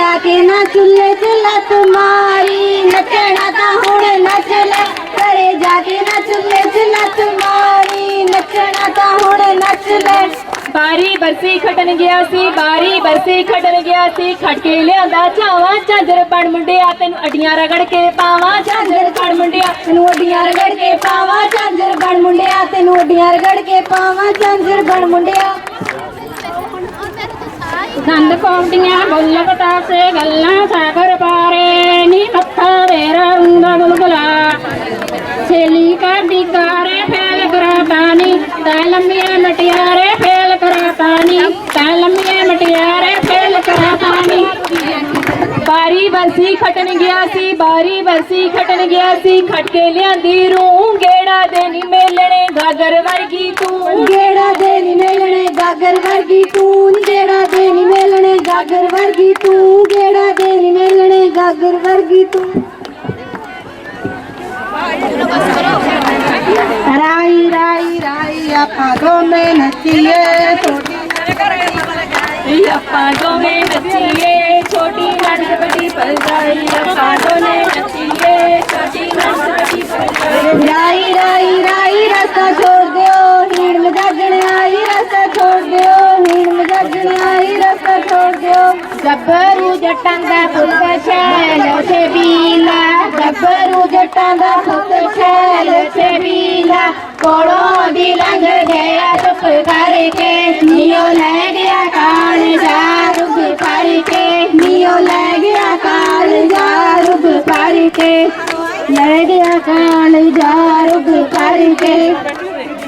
ਜਾ ਕੇ ਨਾ ਚੁੱਲ੍ਹੇ 'ਚ ਲੱਤ ਮਾਰੀ ਨੱਚਣਾ ਤਾਂ ਹੁਣ ਨੱਚ ਲੈ ਘਰੇ ਜਾ ਕੇ ਨਾ ਚੁੱਲ੍ਹੇ 'ਚ ਲੱਤ ਮਾਰੀ ਨੱਚਣਾ ਤਾਂ ਹੁਣ ਨੱਚ ਲੈ ਬਾਰੀ ਬਰਸੀ ਖਟਣ ਗਿਆ ਸੀ, ਬਾਰੀ ਬਰਸੀ ਖਟਣ ਗਿਆ ਸੀ ਖਟ ਕੇ ਲਿਆਂਦਾ ਚਾਵਾ ਝਾਂਜਰ ਬਣ ਮੁੰਡਿਆ, ਤੈਨੂੰ ਅਡੀਆਂ ਰਗੜ ਕੇ ਪਾਵਾਂ ਝਾਂਜਰ ਬਣ ਮੁੰਡਿਆ, ਤੈਨੂੰ ਅੱਡੀਆਂ ਰਗੜ ਕੇ ਪਾਵਾਂ ਝਾਂਜਰ ਬਣ ਮੁੰਡਿਆ, ਤੈਨੂੰ ਅੱਡੀਆਂ ਰਗੜ ਕੇ ਪਾਵਾਂ ਝਾਂਜਰ ਬਣ ਮੁੰਡਿਆ। ਨੰਦ ਕੌਂਡੀਆਂ ਬੁੱਲ ਬਤਾਸੇ ਗੱਲਾਂ ਸਾਗਰ ਪਾਰੇ, ਨੀ ਮੱਥਾ ਵੇਰਾ ਉਂਦਾ ਗੁਲਗੁਲਾ ਛੇਲੀ ਕਾਢੀ ਕਾਰੇ, ਫੇਲ ਕਰਾਤਾ ਨੀ ਤੈ ਲੰਮੀਆਂ ਮਟਿਆਰੇ ਫੇਲ ਕਰਾਤਾ ਨੀ ਤੈ ਲੰਮੀਆਂ ਮਟਿਆਰੇ ਫੇਲ ਕਰਾਤਾ ਬਰਸੀ ਖਟਣ ਗਿਆ ਸੀ ਬਾਰੀ ਬਰਸੀ ਖਟਣ ਗਿਆ ਸੀ ਖਟ ਕੇ ਲਿਆਂਦੀ ਰੂ ਗੇੜਾ ਦੇ ਨੀ ਮੇਲਣੇ ਗਾਗਰ ਵਰਗੀ ਤੂੰ। ਗੇੜਾ ਦੇ ਨੀ ਮੇਲਣੇ ਗਾਗਰ ਵਰਗੀ ਤੂੰ ਗੇੜਾ ਦੇ ਨੀ ਮੇਲਣੇ ਗਾਗਰ ਵਰਗੀ ਤੂੰ ਗੇੜਾ ਦੇ ਨੀ ਮੇਲਣੇ ਗਾਗਰ ਵਰਗੀ ਤੂੰ। ਰਾਈ ਰਾਈ ਰਾਈ ਆਪਾਂ ਦੋਨੇ ਨੱਚੀਏ। ਈ ਆਪਾਂ ਦੋਵੇਂ ਨੱਚੀਏ। ਛੋਟੀ ਨੱਚ ਵੱਡੀ ਪਰਜਾਈ ਆਪਾਂ ਦੋਨੇ ਨੱਚੀਏ ਛੋਟੀ ਨੱਚ ਵੱਡੀ ਪਰਜਾਈ ਰਾਈ ਰਾਈ ਰਾਈ ਰਸਤਾ ਛੋੜ ਦਿਓ ਹੀੜ ਮਜਾਜਣ ਆਈ ਰਸਤਾ ਛੋੜ ਦਿਓ ਹੀੜ ਮਜਾਜਣ ਆਈ ਰਸਤਾ ਛੋੜ ਦਿਓ ਗੱਭਰੂ ਜੱਟਾਂ ਦਾ ਪੁੱਤ ਛੈਲ ਤੇ ਬੀਲਾ ਗੱਭਰੂ ਜੱਟਾਂ ਦਾ ਪੁੱਤ ਛੈਲ ਤੇ ਬੀਲਾ ਕੋਲੋਂ ਦੀ ਲੰਘ ਗਿਆ ਚੁੱਪ ਕਰਕੇ ਨੀਓ ਲੈ ਗਿਆ ਕਾਲ ਜਾ ਰੁਗ ਫੜ ਲੈ ਗਿਆ ਕਾਲ ਜਾ ਰੁਗ ਲੈ ਗਿਆ ਕਾਲ ਜਾ ਰੁਗ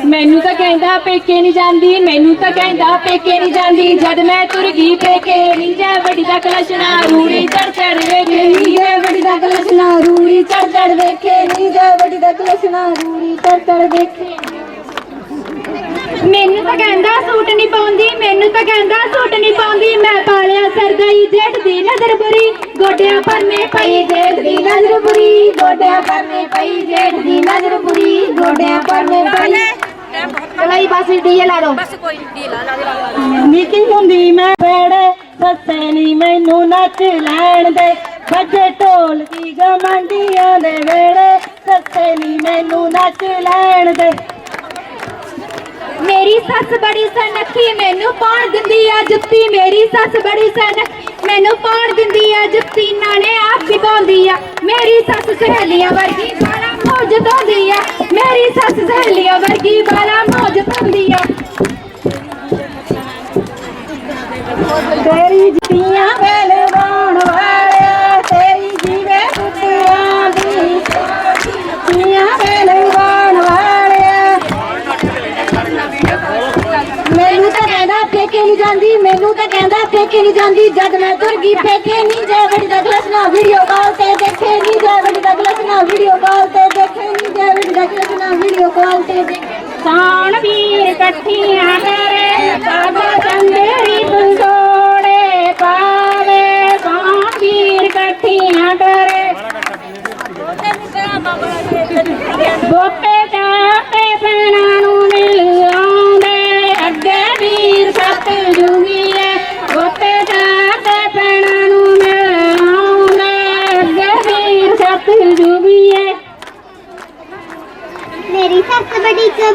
ਮੈਨੂੰ ਤਾਂ ਕਹਿੰਦਾ ਪੇਕੇ ਨਹੀਂ ਜਾਂਦੀ, ਮੈਨੂੰ ਤਾਂ ਕਹਿੰਦਾ ਪੇਕੇ ਨਹੀਂ ਜਾਂਦੀ। ਜਦ ਮੈਂ ਤੁਰ ਗਈ ਪੇਕੇ ਨਹੀਂ ਵੱਡੀ ਦਾ ਕਲਸ਼ਣਾ ਰੂੜੀ ਚੜ ਚੜ ਵੇਖੇ ਨੀ ਵੱਡੀ ਦਾ ਕਲਸ਼ਨਾ ਰੂੜੀ ਚੜ ਚੜ ਵੇਖੇ ਨੀ ਵੱਡੀ ਦਾ ਕਲਸ਼ਨਾ ਰੂੜੀ ਚੜ ਚੜ ਵੇਖੇ। ਮੈਨੂੰ ਤਾਂ ਕਹਿੰਦਾ ਸੂਟ ਨਹੀਂ ਪਾਉਂਦੀ, ਮੈਨੂੰ ਤਾਂ ਕਹਿੰਦਾ ਸੂਟ ਨਹੀਂ ਪਾਉਂਦੀ, ਮੈਂ ਪਾਲਿਆ ਸਰਦਾਈ ਜੇਠ ਦੀ ਨਜ਼ਰ ਬੁਰੀ ਗੋਡਿਆਂ ਪਰਨੇ ਪਈ ਜੇਠ ਦੀ ਨਜ਼ਰ ਬੁਰੀ ਗੋਡਿਆਂ ਪਰਨੇ ਪਈ ਜੇਠ ਦੀ ਨਜ਼ਰ ਬੁਰੀ ਗੋਡਿਆਂ ਪਰਨੇ ਪਈ ਚਲਾਈ ਬਸ ਡੀਏ ਲਾ ਦੋ ਬਸ ਕੋਈ ਡੀਏ ਲਾ ਲਾ ਨਿੱਕੀ ਹੁੰਦੀ ਮੈਂ ਬੇੜੇ ਸੱਸੇ ਨੀ ਮੈਨੂੰ ਨੱਚ ਲੈਣ ਦੇ। ਵੱਜੇ ਢੋਲ ਦੀ ਗਮੰਡੀਆਂ ਦੇ ਵੇੜੇ ਸੱਸੇ ਨੀ ਮੈਨੂੰ ਨੱਚ ਲੈਣ ਦੇ। ਮੇਰੀ ਸੱਸ ਬੜੀ ਸਨਖੀ ਮੈਨੂੰ ਪਾਉਣ ਦਿੰਦੀ ਆ ਜੁੱਤੀ। ਮੇਰੀ ਸੱਸ ਬੜੀ ਸਨ ਮੈਨੂੰ ਪਾਉਣ ਦਿੰਦੀ ਆ ਜੁੱਤੀ ਨਾਲੇ ਆਪ ਵੀ ਆ। ਮੇਰੀ ਸੱਸ ਸਹੇਲੀਆਂ ਵਰਗੀ ਬਾਲਾ ਮੌਜ ਪਾਉਂਦੀ ਆ। ਮੇਰੀ ਸੱਸ ਸਹੇਲੀਆਂ ਵਰਗੀ ਬਾਲਾ ਮੌਜ ਪਾਉਂਦੀ ਆ। ਤੇਰੀ ਜੀਆਂ ਪਹਿਲਵਾਨ ਵਾਲਿਆ, ਤੇਰੀ ਜੀਵੇ ਕੁੱਤਿਆਂ ਦੀ। ਜੀਆਂ ਪਹਿਲਵਾਨ ਵਾਲਿਆ। ਮੈਨੂੰ ਤਾਂ ਕਹਿੰਦਾ ਫੇਕੇ ਨਹੀਂ ਜਾਂਦੀ, ਮੈਨੂੰ ਤਾਂ ਫੇਕੇ ਨਹੀਂ ਜਾਂਦੀ ਜਦ ਮੈਂ ਤੁਰ ਗਈ ਫੇਕੇ ਨਹੀਂ ਜੇ ਵੱਡੀ ਦਾ ਗਲਸ ਨਾ ਵੀਡੀਓ ਕਾਲ ਤੇ ਦੇਖੇ ਨਹੀਂ ਜੇ ਵੱਡੀ ਦਾ ਗਲਸ ਨਾ ਵੀਡੀਓ ਕਾਲ ਤੇ ਦੇਖੇ ਨਹੀਂ ਜੇ ਵੱਡੀ ਦਾ ਗਲਸ ਨਾ ਵੀਡੀਓ ਕਾਲ ਤੇ ਦੇਖੇ ਸਾਣ ਵੀਰ ਇਕੱਠੀਆਂ ਕਰੇ ਬਾਬਾ ਚੰਦੇਰੀ ਪੰਗੋੜੇ ਪਾਵੇ। ਸਾਣ ਵੀਰ ਇਕੱਠੀਆਂ ਕਰੇ। ਗੋਪੇ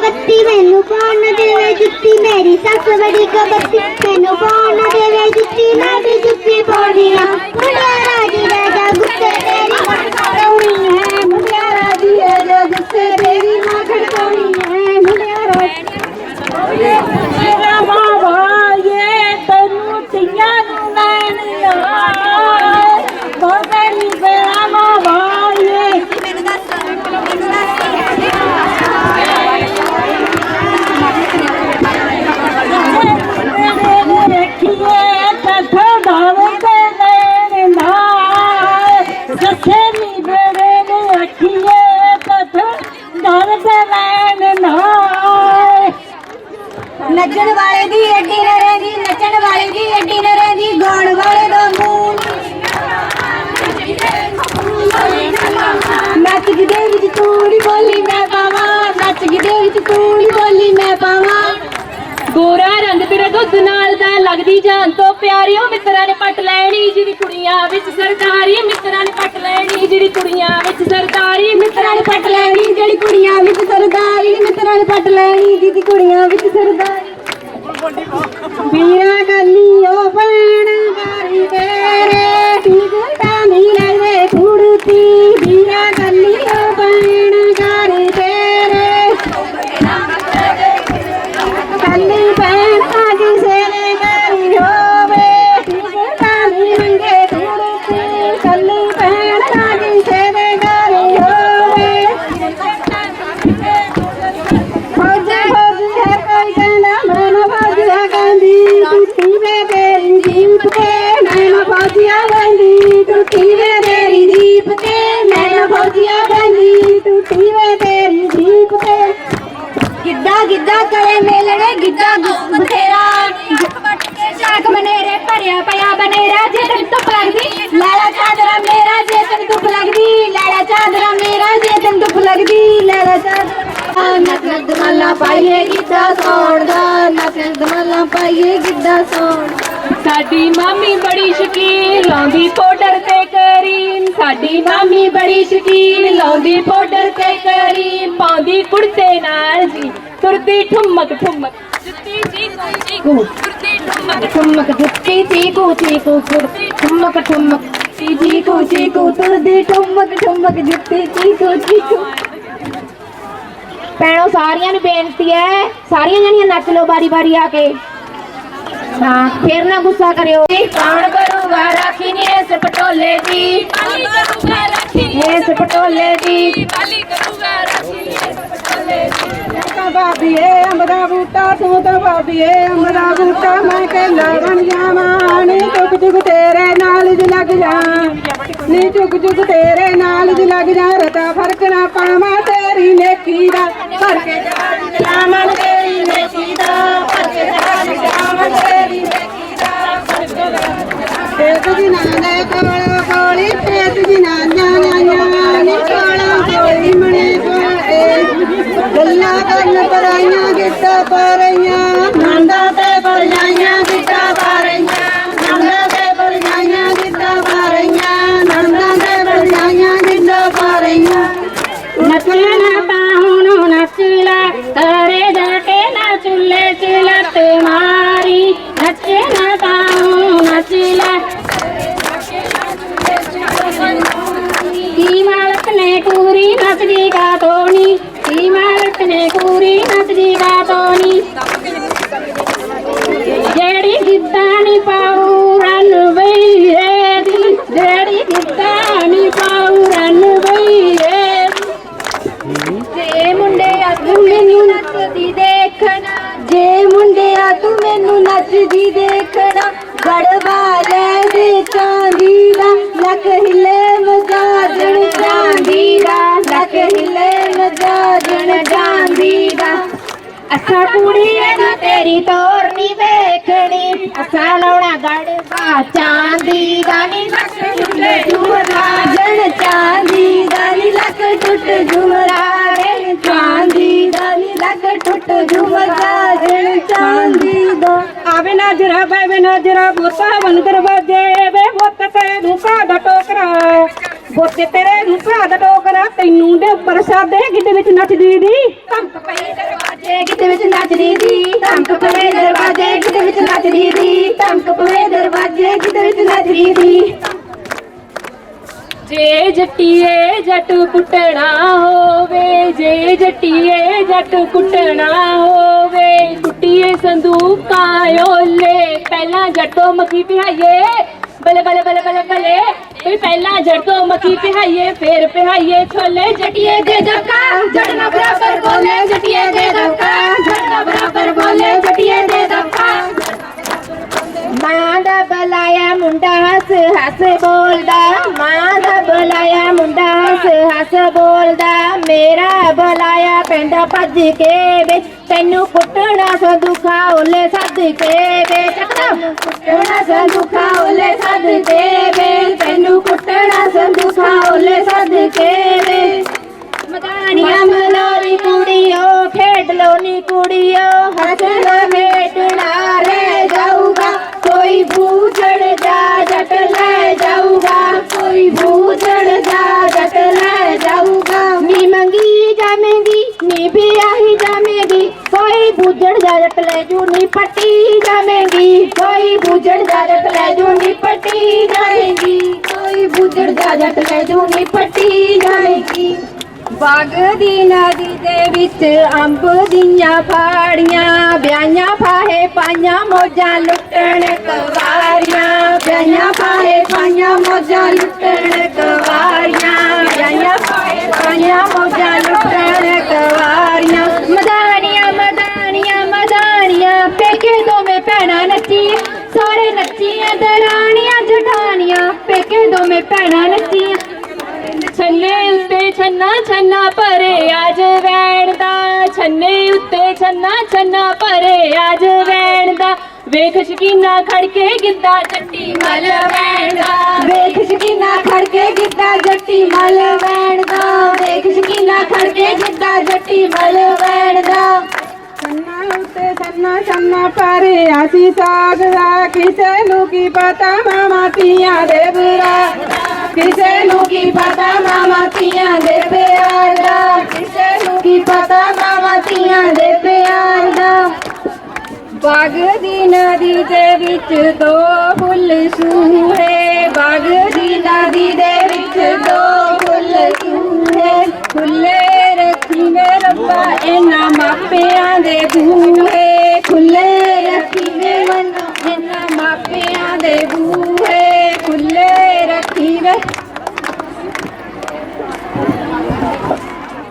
ਬੜੀ ਮੈਨੂੰ ਪਾਉਣ ਨਾ ਦੇਵੇ, ਜੁੱਤੀ ਮੇਰੀ ਸੱਸ ਬੜੀ ਕਬੱਤੀ ਮੈਨੂੰ ਪਾਉਣ ਨਾ ਦੇਵੇ, ਜੁੱਤੀ ਮੈਂ ਵੀ ਜੁੱਤੀ ਪਾਉਣੀ ਆ ਮੁੰਡਿਆ ਰਾਜੀ ਰਹਿ ਗੁੱਸੇ ਨੱਚ ਗਿੱਧੇ ਵਿੱਚ ਤੂੰ ਨੀ ਬੋਲੀ ਮੈਂ ਪਾਵਾਂ, ਨੱਚ ਗਿੱਧੇ ਵਿੱਚ ਤੂੰ ਨੀ ਬੋਲੀ ਮੈਂ ਪਾਵਾਂ। ਗੋਰਾ ਰੰਗ ਤੇਰਾ ਦੇ ਦੁੱਧ ਨਾਲ ਦਾ ਲੱਗਦੀ ਜਾਨ ਤੋਂ ਪਿਆਰਿਓ, ਮਿੱਤਰਾਂ ਨੇ ਪੱਟ ਲੈਣੀ ਜਿਹਦੀ ਕੁੜੀਆਂ ਵਿੱਚ ਸਰਦਾਰੀ, ਮਿੱਤਰਾਂ ਨੇ ਪੱਟ ਲੈਣੀ ਜਿਹੜੀ ਕੁੜੀਆਂ ਵਿੱਚ ਸਰਦਾਰੀ, ਮਿੱਤਰਾਂ ਨੇ ਪੱਟ ਲੈਣੀ ਜਿਹੜੀ ਕੁੜੀਆਂ ਵਿੱਚ ਸਰਦਾਰੀ, ਮਿੱਤਰਾਂ ਨੇ ਪੱਟ ਲੈਣੀ ਜਿਹਦੀ ਕੁੜੀਆਂ ਵਿੱਚ ਸਰਦਾਰੀ। ਵੀਰਾ ਗੱਲੀਓ ਬਣ ਗਾਰੀ ਤੇਰੇ ਠੀਕ ਤਾਂ ਨਹੀਂ ਲੱਗਦੇ ਕੁੜਤੀ ਵੀਰਾ ಶರಣ ਗਿੱਧਾ ਕਰੇ ਮੇਲਣੇ, ਗਿੱਧਾ ਗੁ- ਬਥੇਰਾ। ਸ਼ਾਕ ਮਨੇਰੇ ਭਰਿਆ ਪਿਆ ਬਨੇਰਾ, ਜੇ ਤੈਨੂੰ ਧੁੱਪ ਲੱਗਦੀ, ਲੈਲਾ ਚਾਦਰਾ ਮੇਰਾ, ਜੇ ਤੈਨੂੰ ਧੁੱਪ ਲੱਗਦੀ, ਲੈਲਾ ਚਾਦਰਾ ਮੇਰਾ, ਜੇ ਤੈਨੂੰ ਧੁੱਪ ਲੱਗਦੀ, ਲੈਲਾ ਚਾਦਰਾ। ਨਕਦ ਮੱਲਾ ਪਾਈਏ ਗਿੱਧਾ ਸੌਣ ਦਾ ਨਕਦ ਮੱਲਾ ਪਾਈਏ ਗਿੱਧਾ ਸੌਣ ਸਾਡੀ ਮਾਮੀ ਬੜੀ ਸ਼ਕੀਨ, ਲਾਉਂਦੀ ਸਾਡੀ ਮਾਮੀ ਬੜੀ ਸ਼ਕੀਨ ਲਾਉਂਦੀ ਪਾਊਡਰ ਤੇ ਕਰੀਮ ਪਾਉਂਦੀ ਕੁੜਤੇ ਨਾਲ ਜੀ। ਤੁਰਦੀ ਠੁਮਕ ਠੁਮਕ। ਜੁੱਤੀ ਜੀ ਕੂ ਤੁਰਦੀ ਠੁਮਕ। ਠੁਮਕ ਜੁੱਤੀ ਚੀਕੂ ਚੀਕੂ ਕੁੜਤੀ ਠੁਮਕ ਠੁਮਕ। ਚੀਕੂ ਚੀਕੂ ਤੁਰਦੀ ਠੁਮਕ ਠੁਮਕ ਜੁੱਤੀ ਚੀਕੂ ਚੀਕੂ ਭੈਣੋ ਸਾਰਿਆਂ ਨੂੰ ਬੇਨਤੀ ਹੈ ਸਾਰੀਆਂ ਜਣੀਆਂ ਨੱਚ ਲਓ ਬਾਰੀ ਬਾਰੀ ਆ ਕੇ। ਹਾਂ ਫੇਰ ਨਾ ਗੁੱਸਾ ਕਰਿਓ। ਕੌਣ ਕਰੂਗਾ ਰਾਖੀ ਨੀ ਇਸ ਪਟੋਲੇ ਦੀ। ਪਾਲੀ ਕਰੂਗਾ ਰੱਖੀ ਇਸ ਪਟੋਲੇ ਦੀ। ਪਾਲੀ ਕਰੂਗਾ ਰੱਖੀ ਤਾਂ ਬਾਬੀਏ ਅੰਬ ਦਾ ਬੂਟਾ ਤੂੰ ਤਾਂ ਬਾਬੀਏ ਅੰਬ ਦਾ ਬੂਟਾ ਮੈਂ ਕਹਿੰਦਾ ਬਣ ਜਾਵਾਂ ਨੀ ਚੁੱਕ ਚੁੱਕ ਤੇਰੇ ਨਾਲ ਜ ਲੱਗ ਜਾ। ਨੀ ਚੁੱਕ ਚੁੱਕ ਤੇਰੇ ਨਾਲ ਜ ਲੱਗ ਜਾ। ਰਤਾ ਫ਼ਰਕ ਨਾ ਪਾਵਾਂ ਤੇਰੀ ਨੇਕੀ ਦਾ। ਫ਼ਰਕ ਜਾਵਾਂ ਤੇਰੀ ਨੇਕੀ ਦਾ ਫ਼ਰਕ ਜਾਵਾਂ ਤੇਰੀ ਨੇਕੀ ਦਾ ਤੇਤ ਜੀ ਨਾਨੇ ਕੋਲ ਕੋਲੀ ਤੇਤ ਜੀ ਨਾਨਾ ਨਾਨਾ ਨੀ ਕੋਲਾ ਕੋਲੀ ਮਣੇ ਕੋਲੇ ਗੱਲਾਂ ਕਰਨ ਪਰਾਈਆਂ ਗਿੱਟਾ ਪਾਰੀਆਂ ਨੰਦਾ ਗਿੱਧਾ ਨੀ ਪਾਉ ਰਨ ਬਈਏ ਦੀ ਜਿਹੜੀ ਗਿੱਧਾ ਨੀ ਪਾਉ ਰਨ ਬਈਏ ਜੇ ਮੁੰਡਿਆ ਤੂੰ ਮੈਨੂੰ ਨੱਚਦੀ ਦੇਖਣਾ, ਜੇ ਮੁੰਡਿਆ ਤੂੰ ਮੈਨੂੰ ਨੱਚਦੀ ਦੇਖਣਾ, ਗੜਵਾ ਲੈ ਅਸਾਂ ਕੁੜੀਏ ਨਾ ਤੇਰੀ, ਤੋਰ ਵੇਖਣੀ। ਅਸਾਂ ਲਾਉਣਾ ਗੜਵਾ ਚਾਂਦੀ ਦਾ ਨੀ ਲੱਕ ਟੁੱਟੇ ਝੂਮਰਾ ਜਣ ਚਾਂਦੀ ਦਾ ਨੀ ਲੱਕ ਟੁੱਟ ਝੂਮਰਾ ਜਣ ਚਾਂਦੀ ਦਾ ਨੀ ਲੱਕ ਟੁੱਟ ਝੂਮਰਾ ਜਣ ਚਾਂਦੀ ਦਾ ਆਵੇ ਨਾ ਜਰਾ ਬੇ ਨਾ ਜਰਾ ਬੋਤਾ ਬਨ ਦਰਵਾਜੇ ਵੇ। ਬੋਤ ਤੇ ਨੂੰ ਦਾ ਟੋਕਰਾ। ਬੋਤੇ ਤੇਰੇ ਨੂੰ ਦਾ ਟੋਕਰਾ। ਤੈਨੂੰ ਦੇ ਉੱਪਰ ਸਾਦੇ ਗਿੱਦੇ ਵਿੱਚ ਨੱਚਦੀ ਦੀ। ਕੰਪ ਪਈ ਦਰਵਾਜ਼ੇ ਕਿਤੇ ਵਿੱਚ ਨੱਚਦੀ ਦੀ ਧਮਕ ਪਵੇ ਦਰਵਾਜ਼ੇ ਕਿਤੇ ਵਿੱਚ ਨੱਚਦੀ ਦੀ ਧਮਕ ਪਵੇ ਦਰਵਾਜ਼ੇ ਕਿਤੇ ਵਿੱਚ ਨੱਚਦੀ ਦੀ ਜੇ ਜੱਟੀਏ ਜੱਟ ਕੁੱਟਣਾ ਹੋਵੇ ਜੇ ਜੱਟੀਏ ਜੱਟ ਕੁੱਟਣਾ ਹੋਵੇ ਕੁੱਟੀਏ ਸੰਦੂਕਾਂ ਓਲੇ ਪਹਿਲਾਂ ਜੱਟੋ ਮੱਕੀ ਪਿਹਾਈਏ ਬਲੇ ਬਲੇ ਬਲੇ ਬਲੇ ਬਲੇ ਵੀ ਪਹਿਲਾਂ ਜੱਟੋ ਮੱਕੀ ਪਿਹਾਈਏ ਫੇਰ ਪਿਹਾਈਏ ਛੋਲੇ ਜਟੀਏ ਦੇ ਧੱਕਾ ਜੜਨਾ ਬਰਾਬਰ ਬੋਲੇ ਜਟੀਏ ਦੇ ਧੱਕਾ ਬੋਲੇ ਜਟੀਏ ਦੇ ਧੱਕਾ ਮਾਂ ਦਾ ਬੁਲਾਇਆ ਮੁੰਡਾ ਹੱਸ ਹੱਸ ਬੋਲਦਾ। ਮਾਂ ਦਾ ਬੁਲਾਇਆ ਮੁੰਡਾ ਹੱਸ ਹੱਸ ਬੋਲਦਾ। ਮੇਰਾ ਬੁਲਾਇਆ ਪੈਂਦਾ ਭੱਜ ਕੇ ਵੇ ਤੈਨੂੰ ਕੁੱਟਣਾ ਸੰਦੂਖਾ ਓਲੇ ਸੱਦ ਕੇ ਵੇ ਕੁੱਟਣਾ ਸੰਦੂਖਾ ਓਲੇ ਸੱਦ ਕੇ ਵੇ ਤੈਨੂੰ ਕੁੱਟਣਾ ਸੰਦੂਖਾ ਓਲੇ ਸੱਦ ਕੇ ਵੇ રમલોની કુડીઓ ખેડલોની કુડીઓ હસલ મેટલા રે જાઉગા કોઈ ભૂચડ જા જટલે જાઉગા કોઈ ભૂચડ જા જટલે જાઉગા ની મંગી જામેગી ની ભી આહી જામેગી કોઈ ભૂજડ જા જટલે જૂની પટી જામેગી કોઈ ભૂજડ જા જટલે જૂની પટી જામેગી કોઈ ભૂજડ જા જટલે જૂની પટી જામેગી ਜੂ ਦੀ ਨਦੀ ਦੇ ਵਿੱਚ ਅੰਬ ਦੀਆਂ ਫਾੜੀਆਂ ਵਿਆਹਾਂ ਫਾਹੇ ਪਾਈਆਂ, ਮੋਜਾਂ ਲੁੱਟਣ ਕਵਾਰੀਆਂ। ਵਿਆਹਾਂ ਫਾਹੇ ਪਾਈਆਂ, ਮੋਜਾਂ ਲੁੱਟਣ ਕਵਾਰੀਆਂ। ਵਿਆਹਾਂ ਫਾਹੇ ਪਾਈਆਂ, ਮੋਜਾਂ ਲੁੱਟਣ ਕਵਾਰੀਆਂ। ਮਦਾਨੀਆਂ ਮਦਾਨੀਆਂ ਮਦਾਨੀਆਂ, ਪੇਕੇ ਦੋਵੇਂ ਭੈਣਾਂ ਨੱਚੀ ਸਾਰੇ ਨੱਚੀਆਂ, ਦਰਾਣੀਆਂ ਜਠਾਨੀਆਂ ਪੇਕੇ ਦੋਵੇਂ ਭੈਣਾਂ ਨੱਚੀਆਂ। ਛੰਨਾ ਛੰਨਾ ਭਰੇ ਅੱਜ ਵੈਣ ਦਾ ਛੰਨੇ ਉੱਤੇ ਛੰਨਾ ਛੰਨਾ ਭਰੇ ਅੱਜ ਵੈਣ ਦਾ। ਵੇਖ ਸ਼ਕੀਨਾ ਖੜਕੇ ਗਿੱਧਾ ਚੱਟੀ ਮਲ ਵੈਣ ਦਾ। ਵੇਖ ਸ਼ਕੀਨਾ ਖੜਕੇ ਗਿੱਧਾ ਜੱਟੀ ਮਲ ਵੈਣ ਦਾ। ਵੇਖ ਸ਼ਕੀਨਾ ਖੜਕੇ ਗਿੱਧਾ ਜੱਟੀ ਮਲ ਵੈਣ ਦਾ। ਛੰਨਾ ਉੱਤੇ ਛੰਨਾ ਛੰਨਾ ਪਾਰੇ ਆਸੀ ਸਾਗ ਦਾ। ਕਿਸੇ ਨੂੰ ਕੀ ਪਤਾ ਮਾਮਾ ਤੀਆਂ ਦੇ ਬੁਰਾ। ਕਿਸੇ ਨੂੰ ਕੀ ਪਤਾ ਮਾਮਾ ਧੀਆਂ ਦੇ ਪਿਆਰ ਦਾ? ਕਿਸੇ ਨੂੰ ਕੀ ਪਤਾ ਮਾਮਾ ਧੀਆਂ ਦੇ ਪਿਆਰ ਦਾ? ਬਾਗ ਦੀ ਨਦੀ ਦੇ ਵਿੱਚ ਦੋ ਫੁੱਲ ਸੂਹੇ। ਬਾਗ ਦੀ ਨਦੀ ਦੇ ਵਿੱਚ ਦੋ ਫੁੱਲ ਸੂਹੇ। ਫੁੱਲੇ ਰੱਖੀ ਮੇ ਰੱਬਾ, ਇਹਨਾਂ ਮਾਪਿਆਂ ਦੇ ਬੂਹੇ। Okay.